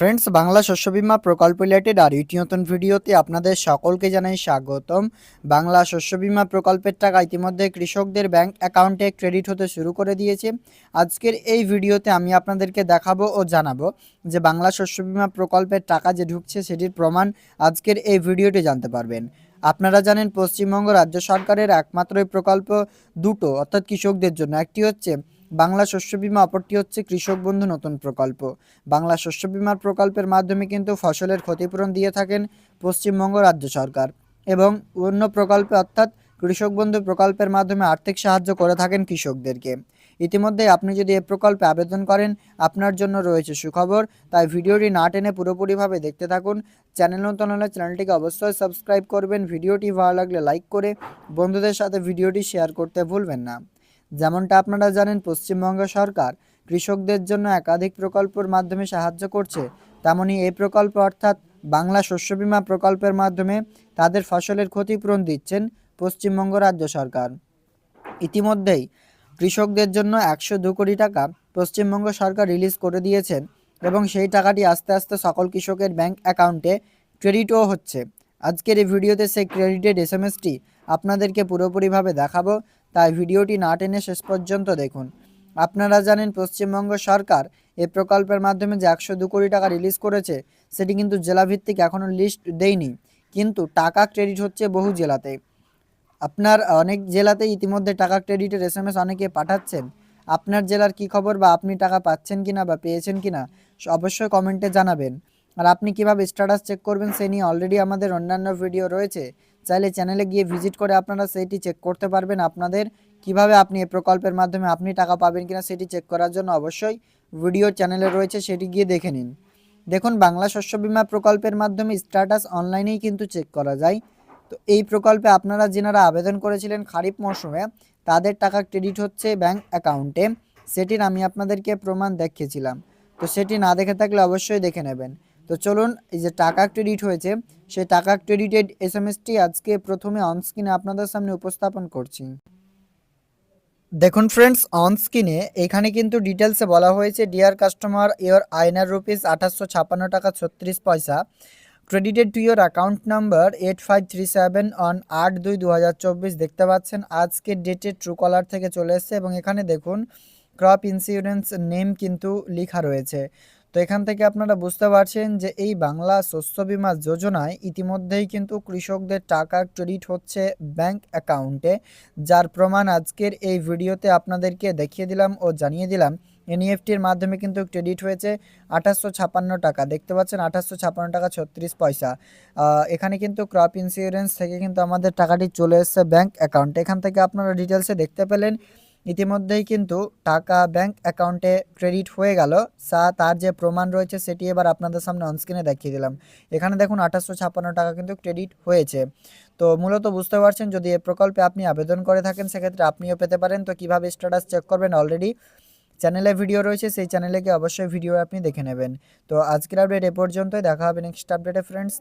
Friends Bangla শস্য বীমা প্রকল্প রিলেটেড আর ইউটি নতুন ভিডিওতে আপনাদের সকলকে জানাই স্বাগতম। বাংলা শস্য বীমা প্রকল্পের টাকা ইতিমধ্যে কৃষকদের ব্যাংক অ্যাকাউন্টে ক্রেডিট হতে শুরু করে দিয়েছে। আজকের এই ভিডিওতে আমি আপনাদেরকে দেখাবো ও জানাব যে বাংলা শস্য বীমা প্রকল্পের টাকা যে ঢুকছে সেটির প্রমাণ আজকের এই ভিডিওটি জানতে পারবেন। আপনারা জানেন, পশ্চিমবঙ্গ রাজ্য সরকারের একমাত্র প্রকল্প দুটো অর্থাৎ কৃষকদের জন্য। একটি হচ্ছে বাংলা শস্য বিমা অপরটি হচ্ছে কৃষক বন্ধু নতুন প্রকল্প। বাংলা শস্য বিমার প্রকল্পের মাধ্যমে কিন্তু ফসলের ক্ষতিপূরণ দিয়ে থাকেন পশ্চিমবঙ্গ রাজ্য সরকার এবং অন্য প্রকল্পে অর্থাৎ কৃষক বন্ধু প্রকল্পের মাধ্যমে আর্থিক সাহায্য করে থাকেন কৃষকদেরকে। ইতিমধ্যে আপনি যদি এ প্রকল্পে আবেদন করেন, আপনার জন্য রয়েছে সুখবর। তাই ভিডিওটি না টেনে পুরোপুরিভাবে দেখতে থাকুন। চ্যানেল নতুন হলে চ্যানেলটিকে অবশ্যই সাবস্ক্রাইব করবেন। ভিডিওটি ভালো লাগলে লাইক করে বন্ধুদের সাথে ভিডিওটি শেয়ার করতে ভুলবেন না। যেমনটা আপনারা জানেন, পশ্চিমবঙ্গ সরকার কৃষকদের জন্য একাধিক প্রকল্পের মাধ্যমে সাহায্য করছে। তেমনি এই প্রকল্প অর্থাৎ বাংলা শস্য বীমা প্রকল্পের মাধ্যমে তাদের ফসলের ক্ষতিপূরণ দিচ্ছেন পশ্চিমবঙ্গ রাজ্য সরকার। ইতিমধ্যেই কৃষকদের জন্য একশো দু কোটি টাকা পশ্চিমবঙ্গ সরকার রিলিজ করে দিয়েছেন এবং সেই টাকাটি আস্তে আস্তে সকল কৃষকের ব্যাংক অ্যাকাউন্টে ক্রেডিটও হচ্ছে। আজকের এই ভিডিওতে সেই ক্রেডিটেড এস এম আপনাদেরকে পুরোপুরিভাবে দেখাবো। তাই ভিডিওটি না টেনে শেষ পর্যন্ত দেখুন। আপনারা জানেন পশ্চিমবঙ্গ সরকার এই প্রকল্পের মাধ্যমে যে একশো দু কোটি টাকা রিলিজ করেছে, সেটি কিন্তু জেলাভিত্তিক এখনও লিস্ট দেয়নি। কিন্তু টাকা ক্রেডিট হচ্ছে বহু জেলাতে। আপনার অনেক জেলাতে ইতিমধ্যে টাকা ক্রেডিটের এস এম এস অনেকে পাঠাচ্ছেন। আপনার জেলার কি খবর বা আপনি টাকা পাচ্ছেন কিনা বা পেয়েছেন কিনা, অবশ্যই কমেন্টে জানাবেন। আর আপনি কীভাবে স্ট্যাটাস চেক করবেন, সে নিয়ে অলরেডি আমাদের অন্যান্য ভিডিও রয়েছে। চাইলে চ্যানেলে গিয়ে ভিজিট করে আপনারা সেইটি চেক করতে পারবেন। আপনাদের কীভাবে আপনি এই প্রকল্পের মাধ্যমে আপনি টাকা পাবেন কিনা সেটি চেক করার জন্য অবশ্যই ভিডিও চ্যানেলে রয়েছে, সেটি গিয়ে দেখে নিন। দেখুন, বাংলা শস্য বীমা প্রকল্পের মাধ্যমে স্ট্যাটাস অনলাইনেই কিন্তু চেক করা যায়। তো এই প্রকল্পে আপনারা যেনারা আবেদন করেছিলেন খারিফ মরশুমে, তাদের টাকা ক্রেডিট হচ্ছে ব্যাংক অ্যাকাউন্টে সেটির আমি আপনাদেরকে প্রমাণ দেখিয়েছিলাম। তো সেটি না দেখে থাকলে অবশ্যই দেখে নেবেন। তো চলুন এই যে টাকা ক্রেডিট হয়েছে, সেই টাকা ক্রেডিটেড এস এম এসটি আজকে প্রথমে অনস্ক্রিনে আপনাদের সামনে উপস্থাপন করছি। দেখুন ফ্রেন্ডস অন স্ক্রিনে এখানে কিন্তু ডিটেলসে বলা হয়েছে dear customer your INR rupees আঠাশশো ছাপ্পান্ন টাকা ছত্রিশ পয়সা। Credited to your account number eight five three seven on আট দুই দু হাজার চব্বিশ। দেখতে পাচ্ছেন আজকের ডেটে ট্রু কলার থেকে চলে এসছে এবং এখানে দেখুন ক্রপ ইন্স্যুরেন্স নেম কিন্তু লেখা রয়েছে। তো এখান থেকে আপনারা বুঝতে পারছেন যে এই বাংলা শস্য বীমা যোজনায় ইতিমধ্যেই কিন্তু কৃষকদের টাকা ক্রেডিট হচ্ছে ব্যাংক অ্যাকাউন্টে, যার প্রমাণ আজকের এই ভিডিওতে আপনাদেরকে দেখিয়ে দিলাম ও জানিয়ে দিলাম। এনইএফটির মাধ্যমে কিন্তু ক্রেডিট হয়েছে আঠাশশো ছাপান্ন টাকা। দেখতে পাচ্ছেন আঠাশশো ছাপান্ন টাকা ছত্রিশ পয়সা। এখানে কিন্তু ক্রপ ইন্স্যুরেন্স থেকে কিন্তু আমাদের টাকাটি চলে এসছে ব্যাংক অ্যাকাউন্টে। এখান থেকে আপনারা ডিটেলসে দেখতে পেলেন ইতিমধ্যেই কিন্তু টাকা ব্যাংক অ্যাকাউন্টে ক্রেডিট হয়ে গেল। সা, তার যে প্রমাণ রয়েছে সেটি এবার আপনাদের সামনে অনস্ক্রিনে দেখিয়ে দিলাম। এখানে দেখুন আঠাশশো ছাপ্পান্ন টাকা কিন্তু ক্রেডিট হয়েছে। তো মূলত বুঝতে পারছেন, যদি এ প্রকল্পে আপনি আবেদন করে থাকেন, সেক্ষেত্রে আপনিও পেতে পারেন। তো কীভাবে স্ট্যাটাস চেক করবেন অলরেডি চ্যানেলে ভিডিও রয়েছে, সেই চ্যানেলে গিয়ে অবশ্যই ভিডিও আপনি দেখে নেবেন। তো আজকের আপডেট এ পর্যন্তই। দেখা হবে নেক্সট আপডেটে ফ্রেন্ডস